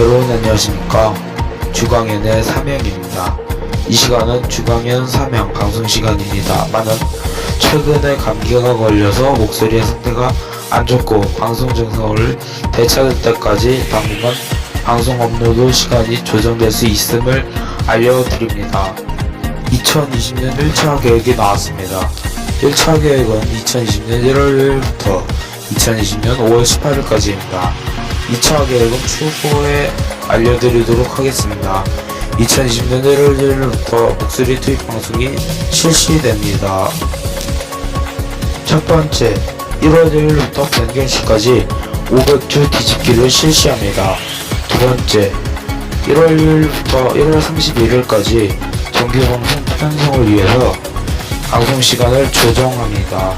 여러분 안녕하십니까? 주광현의 사명입니다. 이 시간은 주광현 사명 방송 시간입니다만은 최근에 감기가 걸려서 목소리의 상태가 안 좋고 방송 증상을 되찾을 때까지 당분간 방송 업로드 시간이 조정될 수 있음을 알려드립니다. 2020년 1차 계획이 나왔습니다. 1차 계획은 2020년 1월 1일부터 2020년 5월 18일까지입니다 2차 계획은 추후에 알려드리도록 하겠습니다. 2020년 1월 1일부터 목소리 투입 방송이 실시됩니다. 첫 번째, 1월 1일부터 변경 시까지 500주 뒤집기를 실시합니다. 두 번째, 1월 1일부터 1월 31일까지 정규 방송 편성을 위해서 방송 시간을 조정합니다.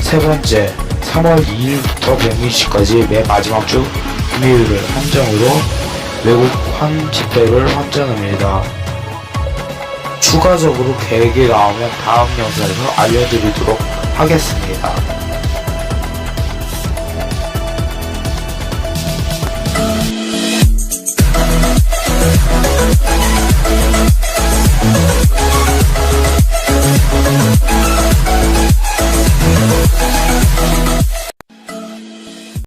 세 번째, 3월 2일부터 100일까지 매 마지막 주 금요일을 한정으로 외국 환 집회를 확정합니다. 추가적으로 계획이 나오면 다음 영상에서 알려드리도록 하겠습니다.